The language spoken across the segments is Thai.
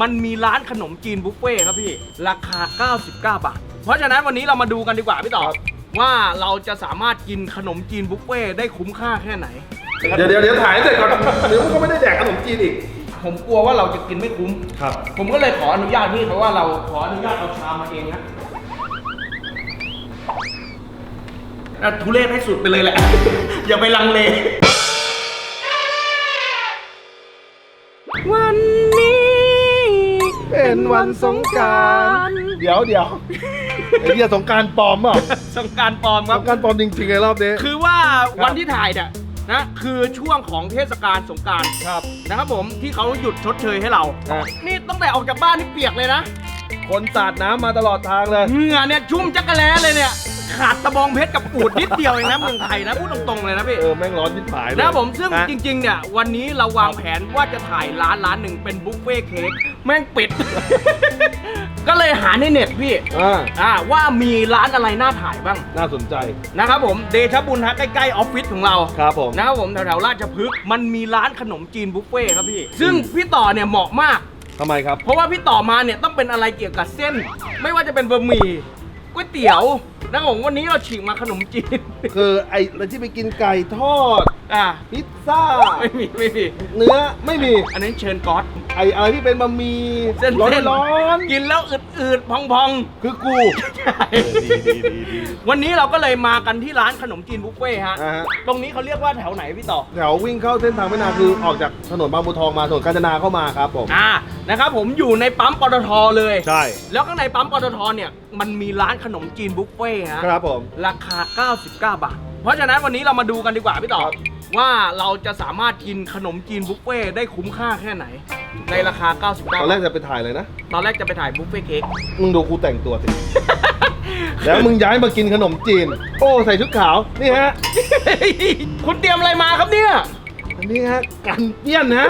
มันมีร้านขนมจีนบุฟเฟ่ต์ครับพี่ ราคา 99 บาท เพราะฉะนั้นวันนี้เรามาดูกันดีกว่าพี่ต่อว่าเราจะสามารถกินขนมจีนบุฟเฟ่ต์ได้คุ้มค่าแค่ไหน เดี๋ยวเดี๋ยวเดี๋ยวถ่ายให้เสร็จก่อน เดี๋ยวมันก็ไม่ได้แดกขนมจีนอีก ผมกลัวว่าเราจะกินไม่คุ้ม ครับ ผมก็เลยขออนุญาตพี่เพราะว่าเราขออนุญาตเอาชามมาเองนะอะทุเรศให้สุดไปเลยแหละ อย่าไปลังเล เป็นวันสงกรารเดี๋ยวเดี๋ยวไอ้เหี้ยสงกรารปลอมเปล่าสงกรารปลอมคสรับ งกรารปลอมจริงๆไอ้รอบนี้ คือว่าวันที่ถ่ายเนี่ยนะคือช่วงของเทศกาลสงกรารครับ นะครับผมที่เขาหยุดชดเชยให้เราอะนี่ตั้งแต่ออกจากบ้านนี่เปียกเลยนะคนสาดน้ำมาตลอดทางเลย เหงื่อเนี่ยชุ่มจักรแล้เลยเนี่ย ขาดตะบองเพชรกับปูดนิดเดียวเองนะเมืองไทยนะพูดตรงๆเลยนะพี่ เออแม่งร้อนยิบหายเลยนะครับผมซึ่งฮะ จริง ๆ เนี่ย วันนี้เราวางแผนว่าจะถ่ายร้านร้านหนึ่งเป็นบุฟเฟ่ต์เค้กแม่งปิด ก็เลยหาในเน็ตพี่อ่าอ่าว่ามีร้านอะไรน่าถ่ายบ้าง น่าสนใจนะครับผมเดชะบุญฮะใกล้ๆออฟฟิศของเรา ครับผม นะครับผมแถวๆราชพฤกษ์มันมีร้านขนมจีนบุฟเฟ่ต์ครับพี่ ซึ่งพี่ต่อเนี่ยเหมาะมาก ทำไมครับ เพราะว่าพี่ต่อมาเนี่ยต้องเป็นอะไรเกี่ยวกับเส้น ไม่ว่าจะเป็นบะหมี่ก๋วยเตี๋ยว นะครับผมวันนี้เราฉีกมาขนมจีน คือไอ้อะไรที่ไปกินไก่ทอด อ่าพิซซ่า ไม่มีไม่มี เนื้อไม่มี อันนั้นเชิญก๊อตไอ้อะไรที่เป็นบะหมี่เส้นร้อนเส้นร้อนกินแล้วอืดๆพองคือกูๆดีดีดีดีวันนี้เราก็เลยมากันที่ร้านขนมจีนบุฟเฟ่ต์ฮะ อ่าฮะ ตรงนี้เขาเรียกว่าแถวไหนพี่ต่อ แถววิ่งเข้าเส้นทางแม่นาคือออกจากถนนบางบัวทองมาถนนกาญจนาเข้ามาครับผม อ่า นะครับผมอยู่ในปั๊มปตทเลย ใช่ แล้วข้างในปั๊มปตทเนี่ยมันมีร้านขนมจีนบุฟเฟ่ต์ฮะครับผม ราคา 99 บาท เพราะฉะนั้นวันนี้เรามาดูกันดีกว่าพี่ต่อครับว่าเราจะสามารถกินขนมจีนบุฟเฟ่ต์ได้คุ้มค่าแค่ไหน ในราคา 99ตอนแรกบาทจะไปถ่ายเลยนะ ตอนแรกจะไปถ่ายบุฟเฟ่ต์เค้ก มึงดูกูแต่งตัวสิ แล้วมึงย้ายมากินขนมจีน โอ้ ใส่ชุดขาว นี่ฮะ คุณเตรียมอะไรมาครับเนี่ย อันนี้ฮะ กันเปี้ยนฮะ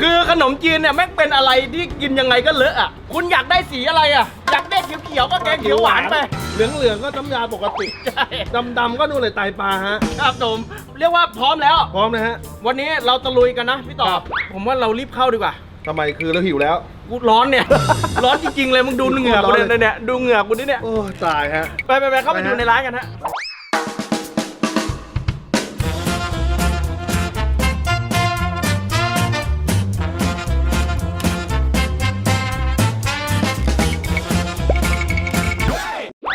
คือขนมจีนเนี่ยแม่งเป็นอะไรที่กินยังไงก็เลอะอะ คุณอยากได้สีอะไรอะ อยากได้เขียวๆก็แกงเขียวหวานไป เหลืองเหลืองๆก็น้ำยาปกติใช่ ดำดำๆก็นู่นเลยไตปลาฮะ ครับผมเรียกว่าพร้อมแล้ว พร้อมนะฮะวันนี้เราตะลุยกันนะพี่ต่อครับผมว่าเรารีบเข้าดีกว่า ทำไมคือเราหิวแล้ว กูร้อนเนี่ย ร้อนจริงๆเลยมึงดูเหงื่อกูร้อนเลยเนี่ยเนี่ยดูเหงื่อกูนี่เนี่ยโอ้ตายฮะ ไปไปไปเข้าไปไปฮะดูในร้านกันฮะ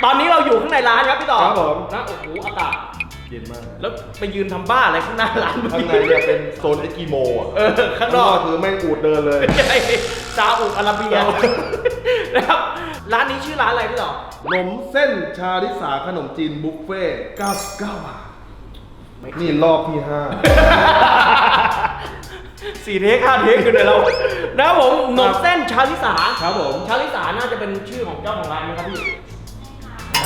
ตอนนี้เราอยู่ข้างในร้านครับพี่ต่อครับผมนะโอ้โหอากาศเย็นมาก แล้วไปยืนทำบ้าอะไรข้างหน้าร้านข้างในเนี่ยเป็นโซนเอสกิโมอะเออข้างข้างนนออกกคือแม่งอูดเดินเลยใช่ซาอุอาระเบียซาอุนะครับร้านนี้ชื่อร้านอะไรพี่ต่อขนมเส้นชาลิสาขนมจีนบุฟเฟ่ต์99บาทนี่รอบที่ห้าสี่เทคห้าเทคกันเลยเรานะครับผมหนมเส้นชาลิสาครับผมชาลิสาน่าจะเป็นชื่อของเจ้าของร้านนะครับพี่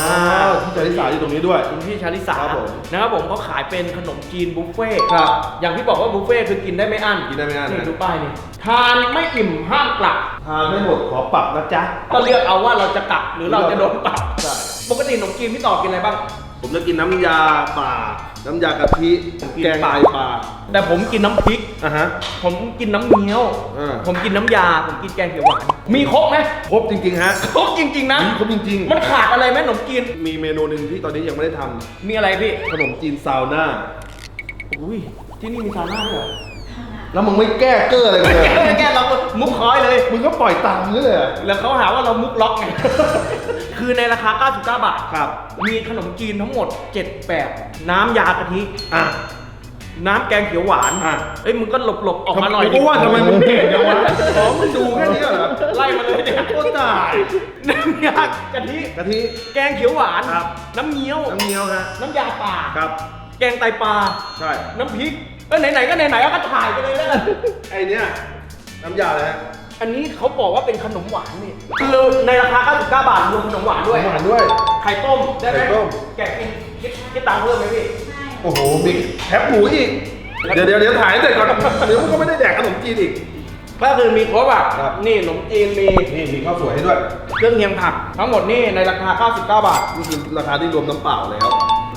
อ้าวที่ชาลิสาอยู่ตรงนี้ด้วย คุณพี่ชาลิสาครับผมนะครับผมเขาขายเป็นขนมจีนบุฟเฟ่ต์ครับอย่างที่บอกว่าบุฟเฟ่ต์คือกินได้ไม่อั้นกินได้ไม่อั้นนี่ดูป้ายนี่ทานไม่อิ่มห้ามกลับทานไม่หมดขอปรับนะจ๊ะ ก็เลือกเอาว่าเราจะกลับหรือเราจะโดนปรับใช่ ปกติขนมจีนพี่ต่อกินอะไรบ้าง ผมจะกินน้ำยาป่า น้ำยากะทิผมกินแกงป่าไตปลา แต่ผมกินน้ำพริก อะฮะ ผมกินน้ำเงี้ยว อ่า ผมกินน้ำยา ผมกินแกงเขียวหวาน มีครบไหมครบจริง ๆ ฮะ ครบจริง ๆ นะ มีครบจริงมันขาดอะไรไหมขนมจีนๆมีเมนูหนึ่งที่ตอนนี้ยังไม่ได้ทมีอะไรพี่ำขนมจีนซาวน่า อุ้ย ที่นี่มีซาวน่าด้วยเหรอแล้วมึงไม่แก้เกอร์อะไรกันเลย แก้แก้เรา มุกคอยเลย มึงก็ปล่อยตามนี่เลยเหรอ แล้วเขาหาว่าเรามุกล็อกไง คือในราคา 99 บาท ครับ มีขนมจีนทั้งหมด 7 แบบ น้ำยากะทิ อะ น้ำแกงเขียวหวานอะ เอ้ยมึงก็หลบหลบๆออกมาหน่อยกูก็ว่าทำไมมึงเก่งจังวะอ๋อมึงดูแค่นี้เหรอไล่มาเลยเนี่ยโคตรตายน้ำยากะทิ กะทิ แกงเขียวหวาน ครับ น้ำเงี้ยว น้ำเงี้ยวฮะ น้ำยาป่า ครับ แกงไตปลา ใช่ น้ำพริก เออไหนๆก็ไหนๆก็ถ่ายไปเลยแล้วกัน ไอเนี้ย น้ำยาอะไรฮะอันนี้เขาบอกว่าเป็นขนมหวานนี่คือในราคา 99 บาทรวมขนมหวานด้วย หวานด้วย ไข่ต้มได้ไหมไข่ต้ม แกะกินคิดคิดตังค์เพิ่มไหมพี่ โอ้โห มีแคบหมูอีก เดี๋ยวเดี๋ยวเดี๋ยวถ่ายให้เสร็จก่อนเดี๋ยวมึงก็ไม่ได้แดกขนมจีนอีก ก็คือมีครบอะครับ นี่ขนมจีนมีนี่มีข้าวสวยให้ด้วย เครื่องเคียงผัก ทั้งหมดนี่ในราคา 99 บาท นี่คือราคาที่รวมน้ำเปล่าแล้ว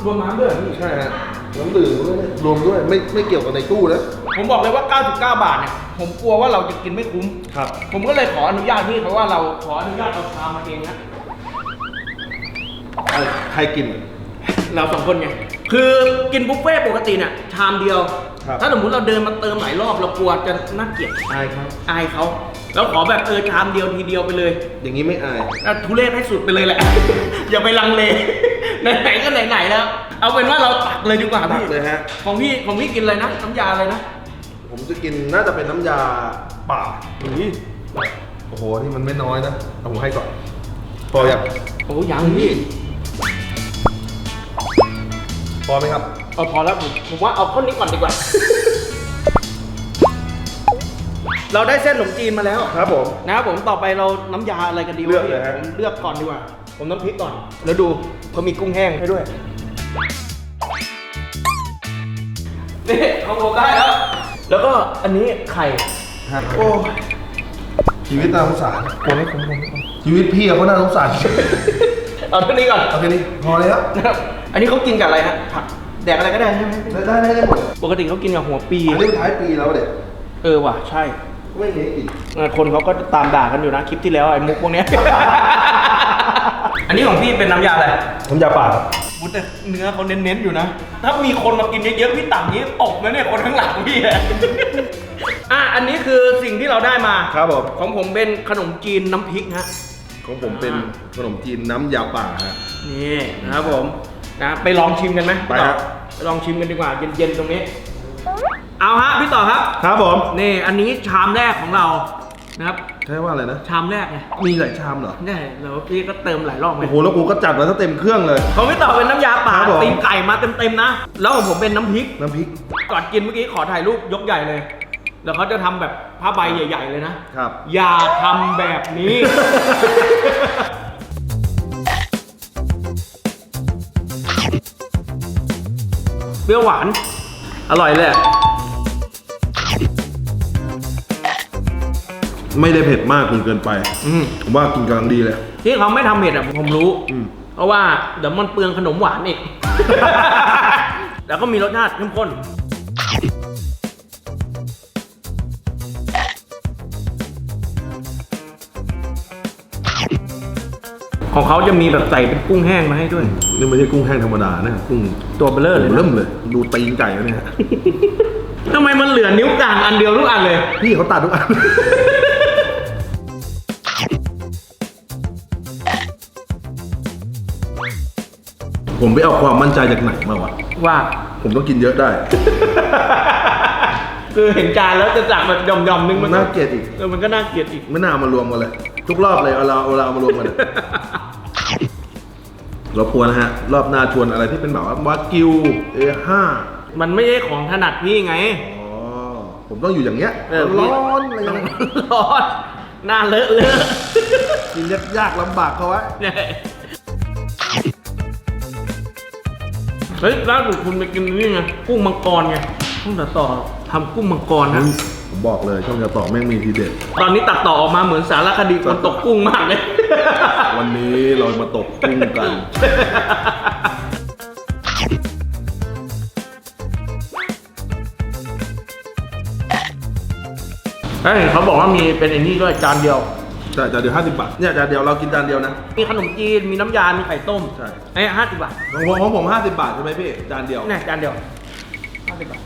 รวมน้ำด้วยเหรอพี่ใช่ฮะโน้ำดื่มด้วยเนี่ยรวมด้วยไม่ไม่เกี่ยวกับในตู้นะ ผมบอกเลยว่า 99 บาทเนี่ย ผมกลัวว่าเราจะกินไม่คุ้ม ครับ ผมก็เลยขออนุญาตพี่เขาว่าเราขออนุญาตเอาชามมาเองนะใครกิน เราสองคนไง คือกินบุฟเฟ่ต์ปกติเนี่ยชามเดียว ครับ ถ้าสมมติเราเดินมาเติมหลายรอบเรากลัวจะน่าเกลียดอายครับ อายเขาเราขอแบบเออชามเดียวทีเดียวไปเลยอย่างนี้ไม่อาย อะทุเรศให้สุดไปเลยแหละ อย่าไปลังเล ไหนๆก็ไหนๆแล้ว เอาเป็นว่าเราตักเลยดีกว่าตัพี่กเลยฮะ ของพี่ของพี่กินอะไรนะน้ำยาอะไรนะผมจะกินน่าจะเป็นน้ำยาเปล่าโอ้โห นี่มันไม่น้อยนะ เอาผมให้ก่อน พอยังโอ้ยังพี่พอไหมครับ เอาพอแล้วผมผมว่าเอาข้อนี้ก่อนดีกว่า เราได้เส้นขนมจีนมาแล้ว ครับผม นะครับผมต่อไปเราน้ำยาอะไรกันดีวะเลือกพี่เลยฮะ ผมเลือกก่อนดีกว่า ผมน้ำพริกก่อน แล้วดูเขามีกุ้งแห้งให้ด้วย นี่ของผมได้แล้ว แล้วก็อันนี้ไข่ โอ้ชีวิตน่าสงสารผมไม่ผมผมชีวิตพี่อะก็น่าสงสารเอาเท่านี้ก่อน เอาแค่นี้พอเลยครับนะครับ อันนี้เขากินกับอะไรฮะผักแดกอะไรก็ได้ใช่ไหมได้ได้ได้ได้หมดปกติเขากินกับหัวปีอันนี้ท้ายปีแล้วเด็กเออว่ะใช่ไม่มีให้กินเออคนเขาก็ตามด่ากันอยู่นะคลิปที่แล้วไอ้มุกพวกเนี้ย อันนี้ของพี่เป็นน้ำยาอะไรน้ำยาป่าครับมุด แต่เนื้อเขาเน้นๆอยู่นะ ถ้ามีคนมากินเยอะๆพี่ต่ำนี้ตกนะเนี่ยคนข้างหลังพี่อะ อะอันนี้คือสิ่งที่เราได้มาครับผม ของผมเป็นขนมจีนน้ำพริกฮะ ของผมเป็นขนมจีนน้ำยาป่าฮะ นี่นะครับผมนะไปลองชิมกันไหมไปฮะไปลองชิมกันดีกว่าเย็นๆตรงนี้ เอาฮะพี่ต่อครับ ครับผม นี่อันนี้ชามแรกของเรานะครับ ใช่ว่าอะไรนะ ชามแรกไงมีหลายชามเหรอนี่แล้วพี่ก็เติมหลายรอบไงโอ้โหแล้วกูก็จัดมาซะเต็มเครื่องเลยของพี่ต่อเป็นน้ำยาป่าครับผม ตีนไก่มาเต็มๆนะ แล้วของผมเป็นน้ำพริก น้ำพริกก่อนกินเมื่อกี้ขอถ่ายรูปยกใหญ่เลย แล้วเขาจะทำแบบผ้าใบใหญ่ ๆ เลยนะ ครับ อย่าทำแบบนี้ เปรี้ยวหวาน อร่อยเลยอะ ไม่ได้เผ็ดมากจนเกินไปอืมผมว่ากินกำลังดีเลย ที่เขาไม่ทำเผ็ดอะผมรู้ อืม เพราะว่าเดี๋ยวมันเปลืองขนมหวานอีก แล้วก็มีรสชาติเข้มข้น ของเขาจะมีแบบใส่เป็นกุ้งแห้งมาให้ด้วย นี่ไม่ใช่กุ้งแห้งธรรมดานะกุ้งตัวเบลเลอร์เลยเริ่นะมเลย ดูตีนไก่แล้วเนี่ยทำไมมันเหลือนิ้วกลางอันเดียวทุกอันเลย พี่เขาตัดทุกอัน ผมไปเอาความมั่นใจจากไหนมาวะ ว่า ผมต้องกินเยอะได้ คือเห็นจานแล้วจะจักแบบหย่อมๆนึงมันน่าเกลียดอีก เออมันก็น่าเกลียดอีก ไม่น่าเอามารวมกันเลย ทุกรอบเลยเอาเราเอาเราเอามารวมกันเลยเราควรนะฮะ รอบหน้าชวนอะไรที่เป็นแบบว่าวากิวเอห้ามันไม่ใช่ของถนัดพี่ไง อ๋อ ผมต้องอยู่อย่างเงี้ยเออ ร้อนอะไรต้เงี้องยร้อนหน้าเลอะเลอะกินยากๆลำบากเขาไว้ เนี่ย เฮ้ยล่าสุดคุณไปกินนี่ไงกุ้งมังกรไงต้องตัดต่อทำกุ้งมังกรนะ ผมบอกเลยช่องจะต่อแม่งมีทีเด็ด ตอนนี้ตัดต่อออกมาเหมือนสารคดีคนตกกุ้งมากเลย วันนี้เรามาตกกุ้งกัน เฮ้ยเขาบอกว่ามีเป็นไอ้นี่ด้วยจานเดียว ใช่จานเดียวห้าสิบบาทเนี่ยจานเดียวเรากินจานเดียวนะ มีขนมจีน มีน้ำยา มีไข่ต้มใช่ ไอ้ห้าสิบบาทของผมของผมห้าสิบบาทใช่ไหมพี่จานเดียว เนี่ยจานเดียวห้าสิบบาท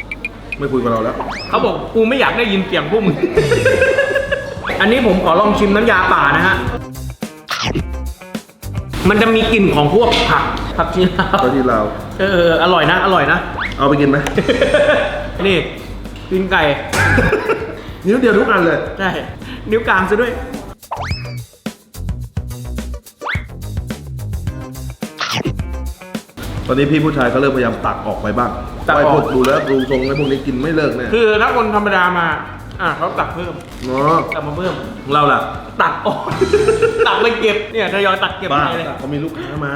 ไม่คุยกับเราแล้ว เขาบอกกูไม่อยากได้ยินเสียงพวกมึง อันนี้ผมขอลองชิมน้ำยาป่านะฮะ มันจะมีกลิ่นของพวกผักผักชีลาวก็ที่เราเออเอออร่อยนะ อร่อยนะ เอาไปกินไหม นี่กินไก่ นิ้วเดียวทุกอันเลย ใช่ นิ้วกลางซะด้วย อนนี้พี่ผู้ชายก็เริ่มพยายามตักออกไปบ้างตักออก ไอ้พวกดูแล้วดูทรงไอ้พวกนี้กินไม่เลิกแน่คือถ้าคนธรรมดามา อะเขาตักเพิ่ม เนาะตักมาเพิ่ม ของเราล่ะตักออก ตักไปเก็บ เนี่ยทยอยตักเก็บบ้าไปเลย เขามีลูกค้ามา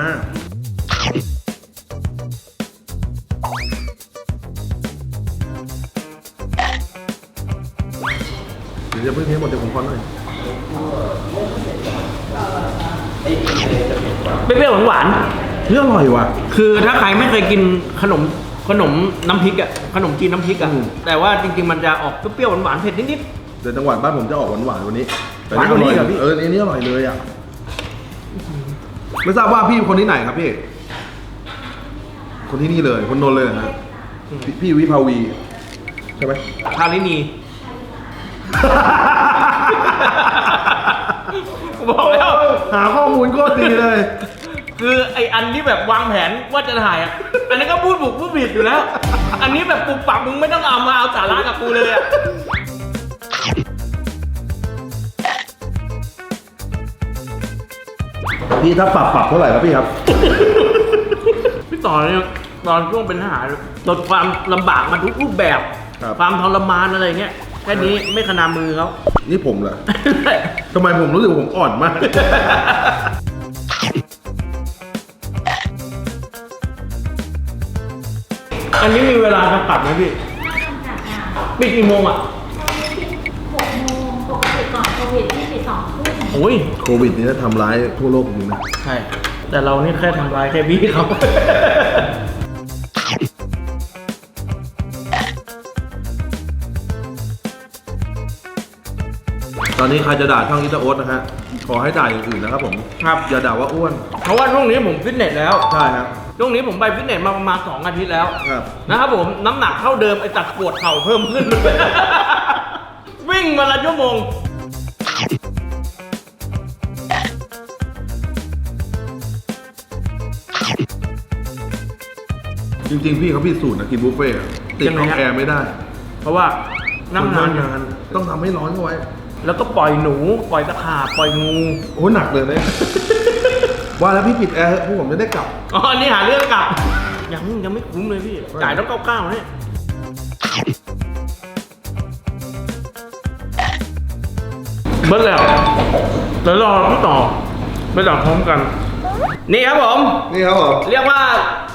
เดี๋ยวจะเพิ่งเทหมดเดี๋ยวผมขอหน่อยเปรี้ยวๆหวาน เรื่องอร่อยว่ะๆคือถ้าใครไม่เคยกินขนมขนมน้ำพริกอะขนมจีนน้ำพริกอะอืม แต่ว่าจริงๆมันจะออกเปรี้ยวๆหวานๆเผ็ดนิด แต่จังหวัดบ้านผมจะออกหวานๆวันนี้แต่หวานกว่านี้เหรอพี่ เอออันนี้อร่อยเลยอะไม่ทราบว่าพี่คนที่ไหนครับพี่ คนที่นี่เลยคนนนท์เลยนะฮะพี่พี่วิภาวีใช่ไหม ๆทารินี บอกแล้ว หาข้อมูลโคตรดีเลย คือไออันที่แบบวางแผนว่าจะถ่ายอะ อันนี้นก็พูดบุกพูดผิดอยู่แล้ว อันนี้แบบปรับปรับมึงไม่ต้องเอามาเอาสาระกับกูเลยอะ พี่ถ้าปรับปรับเท่าไหร่ครับพี่ครับ พี่ต่อเนี่ยตอนช่วงเป็นทหารลดความลำบากมาทุกรูปแบบ ครับ ความทรมานอะไรเงี้ยแค่นี้ไม่ขนามือเขา นี่ผมเหรอทำไมผมรู้สึกว่าผมอ่อนมาก อันนี้มีเวลาจำกัดไหมพี่ไม่จำกัดค่ะปิดกี่โมงอะหกโมงปกติก่อนโควิดที่ปิดสองทุ่มโอ้ยโควิดนี่ทำร้ายทั่วโลกจริงนะใช่ แต่เรานี่แค่ทำลายแค่พี่เขาตอนนี้ใครจะด่าช่องอิตาโอ๊ตนะฮะ ขอให้ด่าอย่างอื่นนะครับผม ครับ อย่าด่าว่าอ้วน เพราะว่าช่วงนี้ผมฟิตเนสแล้ว ใช่ครับ ช่วงนี้ผมไปฟิตเนสมาประมาณสองอาทิตย์แล้วครับ นะครับผมน้ำหนักเท่าเดิมไอ้ตัดปวดเข่าเพิ่มขึ้น วิ่งมาละชั่วโมง จริงๆ พี่เขาพิสูจน์นะกินบุฟเฟ่ต์อะติดยังไงห้องฮะ แอร์ไม่ได้เพราะว่านั่งนานนานต้องทำให้ร้อนเข้าไว้แล้วก็ปล่อยหนู ปล่อยตะขาบปล่อยงู โอ้หนักเลยเนี่ย ว่าแล้วพี่ปิดแอร์เถอะพวกผมจะได้กลับ อ๋ออันนี้หาเรื่องกลับ ยังยังไม่คุ้มเลยพี่ จ่ายต้องเก้าเก้าเนี่ย เบิ้ลแล้วเดี๋ยวรอพี่ต่อไปต่อพร้อมกัน นี่ครับผม นี่ครับผมเรียกว่า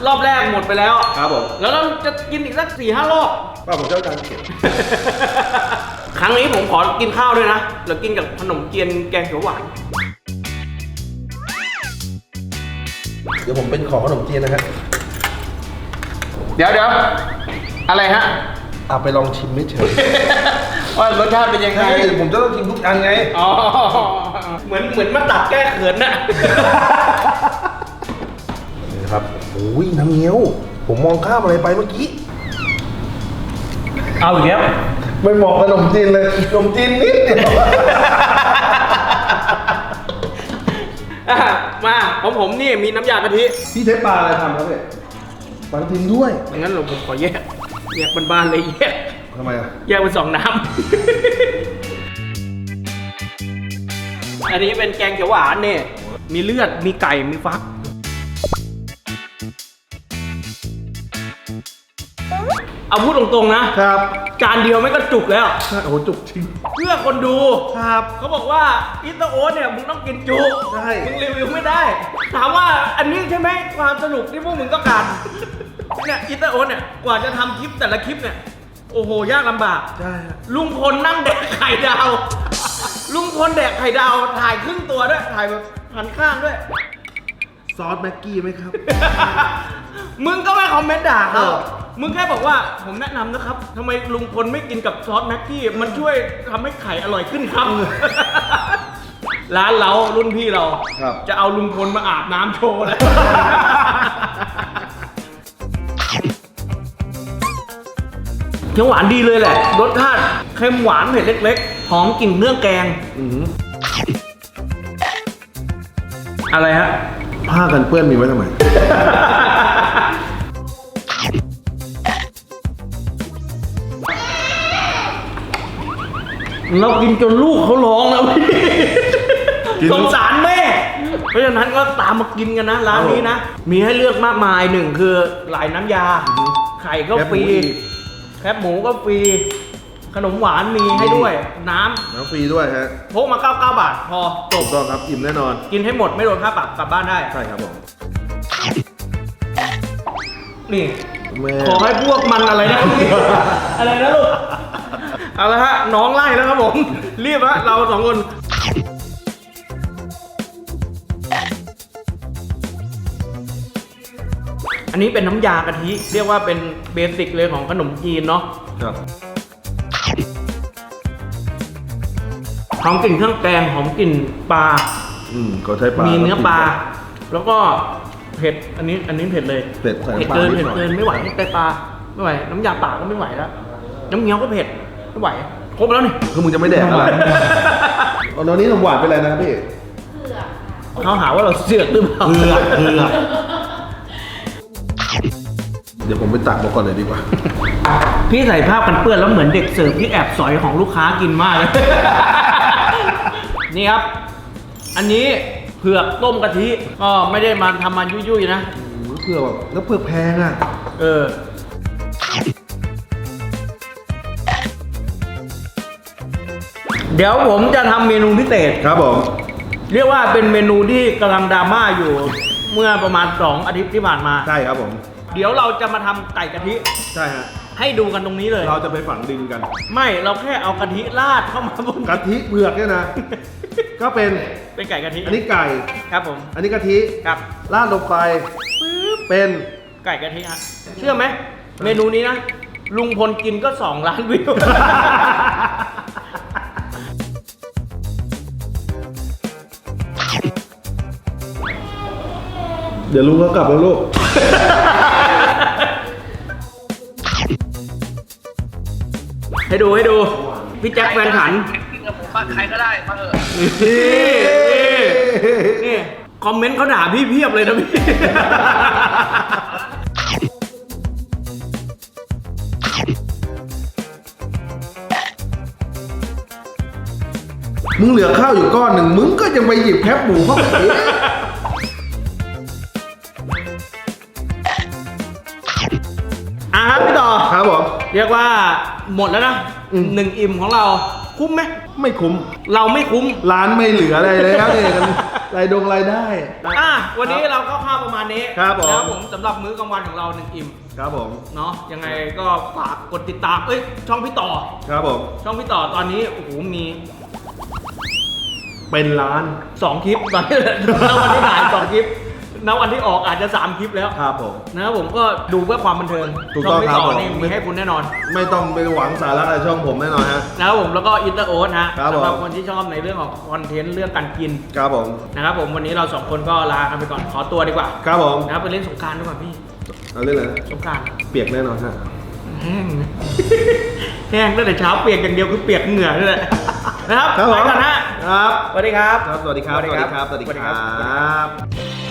รอบแรกหมดไปแล้ว ครับผมแล้วเราจะกินอีกสักสี่ห้ารอบ ป้าผมเจ้าการเก็บครั้งนี้ผมขอกินข้าวด้วยนะ แล้วกินกับขนมเจียนแกงเขียวหวาน เดี๋ยวผมเป็นของขนมจีนนะฮะเดี๋ยวเดี๋ยวอะไรฮะ เอาไปลองชิมไม่เฉยว่ารสชาติเป็นยังไง ใช่ผมจะต้องชิมทุกอันไง อ๋อ เหมือนเหมือนมาตัดแก้เขินน่ะ นี่นะครับโอ้ยน้ำเงี้ยว ผมมองข้ามอะไรไปเมื่อกี้ เอาอีกแล้วไม่เหมาะกับขนมจีนเลยขนมจีนนิดเดียว อะมาของผมนี่มีน้ำยากะทิพี่ใช้ปลาอะไรทำครับเนี่ยปลาทับทิมด้วยงั้นเราผมขอแยก แยกบ้านๆเลยแยก ทำไมอะแยกเป็นสองน้ำ อันนี้เป็นแกงเขียวหวานเนี่ย มีเลือด มีไก่ มีฟัก เอาพูดตรงๆนะ ครับจานเดียวไม่ก็จุกแล้วใช่โอ้โหจุกจริงเพื่อคนดู ครับ เขาบอกว่าอิตาโอ๊ตเนี่ยมึงต้องกินจุใช่ มึงรีวิวไม่ได้ ถามว่าอันนี้ใช่ไหมความสนุกที่พวกมึงต้องการเนี่ยอิตาโอ๊ตเนี่ยกว่าจะทำคลิปแต่ละคลิปเนี่ย โอ้โห ยากลำบาก ใช่ฮะลุงพลนั่งแดกไข่ดาว ลุงพลแดกไข่ดาวถ่ายครึ่งตัวด้วย ถ่ายแบบหันข้างด้วย ซอสแม็กกี้ไหมครับ มึงก็ไม่คอมเมนต์ด่าเขาเออ มึงแค่บอกว่าผมแนะนำนะครับทำไมลุงพลไม่กินกับซอสแม็กกี้มันช่วยทำให้ไข่อร่อยขึ้นครับ ร้านเรารุ่นพี่เรา ครับ จะเอาลุงพลมาอาบน้ำโชว์เลย เขียวหวานดีเลยแหละ รสชาติเค็มหวานเผ็ดเล็กๆ หอมกลิ่นเนื้อแกง อือหืออะไรฮะ ผ้ากันเปื้อนมีไว้ทำไม เรากินจนลูกเขาร้องแล้วพี่กิน สงสารแม่ เพราะฉะนั้นก็ตามมากินกันนะ ร้านนี้นะ มีให้เลือกมากมายหนึ่งคือหลายน้ำยา ไข่ก็แคบฟรีหมูอีกแคบหมูก็ฟรี ขนมหวานมีให้ด้วย น้น้ำฟรีด้วยฮะำพกมา 99 บาท พอจถูบกต้องครับอิ่มแน่นอนกินให้หมดไม่โดนค่าปรับกลับบ้านได้ ใช่ครับผมนี่ แม่ขอให้พวกมันอะไรนะ อะไรนะลูก เอาละฮะน้องไล่แล้วครับผมรีบฮะเราสองคนกอันนี้เป็นน้ำยากะทิ เรียกว่าเป็นเบสิกเลยของขนมจีนเนาะครับหอมกลิ่นเครื่องแกงหอมกลิ่นปลาอืมก็ใช้ปลา มีมีเนื้อปลา แล้วก็เผ็ด อันนี้อันนี้เผ็ดเลยเผ็ดใส่เผ็ดน้ำปลาเกินนิดเผ็ดหน่อย เกินไม่ไหวไตปลาไม่ไหว น้ำยาป่าก็ไม่ไหวแล้ว น้ำเงี้ยวก็เผ็ดไม่ไหวครบแล้วนี่คือมึงจะไม่แดกอะไรเอาตอนนี้นมหวานเป็นอะไรนะครับพี่เผือกค่ะเขาหาว่าเราเสือกหรือเปล่าเผือกเผือกเดี๋ยวผมไปตักมาก่อนเลยดีกว่า พี่ใส่ผ้ากันเปื้อนแล้วเหมือนเด็กเสิร์ฟที่แอบสอยของลูกค้ากินมากเลย นี่ครับ อันนี้เผือกต้มกะทิก็ไม่ได้มาทำมายุ่ยๆนะเผือกแบบแล้วเผือกแพงอะ เออ เดี๋ยวผมจะทำเมนูพิเศษ ครับผม เรียกว่าเป็นเมนูที่กำลังดราม่าอยู่ เมื่อประมาณ 2 อาทิตย์ที่ผ่านมา ใช่ครับผม เดี๋ยวเราจะมาทำไก่กะทิใช่ฮะ ให้ดูกันตรงนี้เลย เราจะไปฝังดินกัน ไม่เราแค่เอากะทิราดเข้ามาบนกะทิเผือกเนี่ยนะ ก็เป็น เป็นไก่กะทิอันนี้ไก่ ครับผมอันนี้กะทิครับราดลงไปเป็น ไก่กะทิฮะเชื่อไหมเมนูนี้นะลุงพลกินก็2ล้านวิว เดี๋ยวลุงก็กลับแล้วลูก ให้ดูให้ดู พี่แจ็คแฟนฉันใครก็ได้มาเถอะนี่นี่คอมเมนต์เขาด่าพี่เพียบเลยนะพี่ มึงเหลือข้าวอยู่ก้อนหนึ่งมึงก็ยังไปหยิบแคบหมูเข้าไป รียกว่าหมดแล้วนะอืม หนึ่งอิ่มของเราคุ้มไหมไม่คุ้ม เราไม่คุ้ม ร้านไม่เหลืออะไรแล้วเนี่ยกันรายดงรายได้ อะวันนี้เราก็ข้าวประมาณนี้ครับผม แล้วผมสำหรับมื้อกลางวันของเราหนึ่งอิ่มครับผม เนาะยังไงก็ฝากกดติดตามเอ้ยช่องพี่ต่อ ครับผม ช่องพี่ต่อตอนนี้โอ้โหมี เป็นร้านสองคลิปตอนนี้ณวันที่ถ่ายสองคลิป ณวันที่ออกอาจจะสามคลิปแล้วครับผม นะครับผมก็ดูเพื่อความบันเทิงถูกช่ต้อองงพี่ครับต่อผม นี่มีให้คุณแน่นอน ไม่ต้องไปหวังสาระอะไรช่องผมแน่นอนฮะ นะครับผมแล้วก็อินเตอร์โอ๊ตฮะครับผม สำหรับคนที่ชอบในเรื่องของคอนเทนต์เรื่องการกินครับผม นะครับผมวันนี้เราสองคนก็ลากันไปก่อนขอตัวดีกว่าครับผม นะครับไปเล่นสงกรารดีกว่าพี่เอาเรื่องอะไรนะสงกรารเปียกแน่นอนฮะ แห้ง แห้งตั้งแต่เช้าเปียกอย่างเดียวคือเปียกเหงื่อนี่แหละนะครับครับผไปมก่อนฮะครับ สวัสดีครับ ครับ สวัสดีครับ สวัสดีครับ สวัสดีครับ